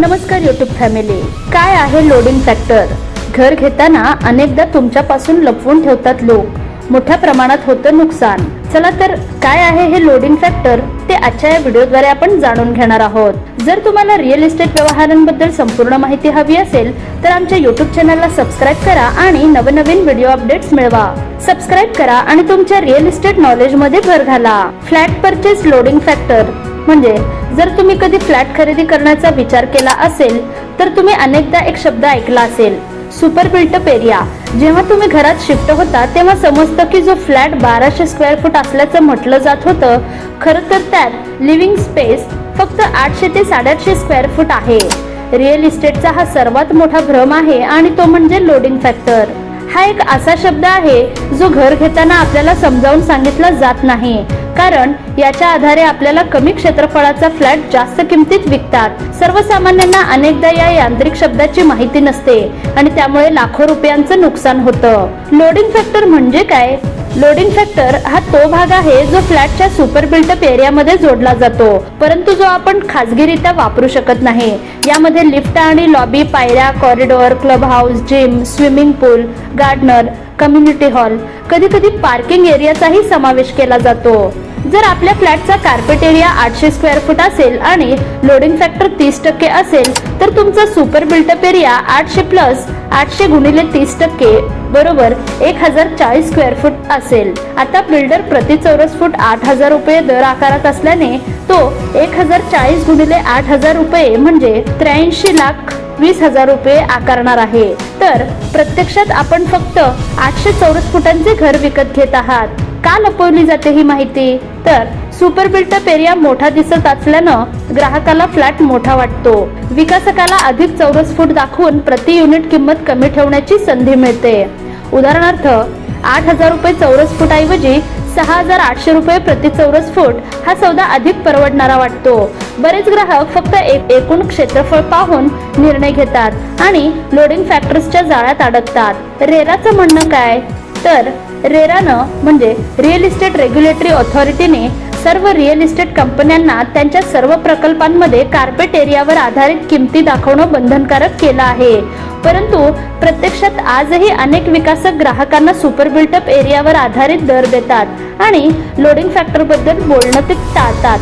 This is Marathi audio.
नमस्कार युट्यूब फॅमिली काय आहे लोडिंग फॅक्टर घर घेताना अनेकदा तुमच्यापासून लपवून ठेवतात लोक. मोठ्या प्रमाणात होतं नुकसान. चला तर काय आहे हे लोडिंग फॅक्टर ते आजच्या या व्हिडिओद्वारे आपण जाणून घेणार आहोत. जर तुम्हाला रिअल इस्टेट व्यवहारांबद्दल संपूर्ण माहिती हवी असेल तर आमच्या युट्यूब चॅनलला सबस्क्राईब करा आणि नवनवीन व्हिडिओ अपडेट्स मिळवा. सबस्क्राईब करा आणि तुमच्या रिअल इस्टेट नॉलेजमध्ये भर घाला. फ्लॅट परचेस लोडिंग फॅक्टर म्हणजे जर तुम्ही कधी फ्लॅट खरेदी करण्याचा विचार केला असेल तर तुम्ही अनेकदा एक शब्द ऐकला असेल सुपर बिल्टअप एरिया जेव्हा तुम्ही घरात शिफ्ट होता तेव्हा समजतं की जो फ्लॅट बाराशे स्क्वेअर फूट असल्याचं म्हटलं जात होतं खरं तर त्यात लिव्हिंग स्पेस फक्त आठशे ते साडेआठशे स्क्वेअर फूट आहे. रिअल इस्टेटचा हा सर्वात मोठा भ्रम आहे आणि तो म्हणजे लोडिंग फॅक्टर हा एक असा शब्द आहे जो घर घेताना आपल्याला समजावून सांगितला जात नाही. कारण याच्या आधारे आपल्याला कमी क्षेत्रफळाचा फ्लॅट जास्त किमतीत विकतात. सर्वसामान्यांना अनेकदा या यांत्रिक शब्दाची माहिती नसते आणि त्यामुळे लाखो रुपयांचं नुकसान होतं. लोडिंग फॅक्टर म्हणजे काय? लोडिंग फॅक्टर हा तो भाग आहे जो फ्लॅटच्या सुपर बिल्टअप एरियामध्ये जोडला जातो परंतु जो आपण खाजगीरित्या वापरू शकत नाही. यामध्ये लिफ्ट आणि लॉबी पायऱ्या corridor club house gym swimming pool gardener community hall कधी कधी पार्किंग एरियाचाही समावेश केला जातो. जर आपल्या फ्लॅटचा कार्पेट एरिया आठशे स्क्वेअर फूट असेल आणि लोडिंग फॅक्टर तीस टक्के असेल तर तुमचा सुपर बिल्टअप एरिया आठशे प्लस आठशे गुणिले तीस टक्के बरोबर एक हजार चाळीस स्क्वेअर फूट असेल. आता बिल्डर प्रति चौरस फूट आठ हजार रुपये दर आकारात असल्याने तो एक हजार चाळीस गुणिले आठ हजार रुपये म्हणजे त्र्याऐंशी लाख वीस हजार रुपये आकारणार आहे. तर प्रत्यक्षात आपण फक्त आठशे चौरस फुटांचे घर विकत घेत आहात. का लपवली जाते ही माहिती? तर सुपर बिल्टअप पेरिया मोठा दिसत असल्यानं ग्राहकाला फ्लॅट मोठा वाटतो. विकासकाला अधिक चौरस फूट दाखवून प्रति युनिट किंमत कमी ठेवण्याची संधी मिळते. उदाहरणार्थ आठ हजार रुपये चौरस फूट ऐवजी सहा हजार आठशे रुपये प्रति चौरस फूट हा सौदा अधिक परवडणारा वाटतो. बरेच ग्राहक फक्त एक एकूण क्षेत्रफळ पाहून निर्णय घेतात आणि लोडिंग फॅक्टर्सच्या जाळ्यात अडकतात. रेराचं म्हणणं काय? तर रेरानं म्हणजे रिअल इस्टेट रेग्युलेटरी ऑथॉरिटीने सर्व रिअल इस्टेट कंपन्यांना त्यांच्या सर्व प्रकल्पांमध्ये कार्पेट एरियावर आधारित किमती दाखवणं बंधनकारक केलं आहे. परंतु प्रत्यक्षात आजही अनेक विकासक ग्राहकांना सुपर बिल्टअप एरियावर आधारित दर देतात आणि लोडिंग फॅक्टरबद्दल बोलणं ते टाळतात.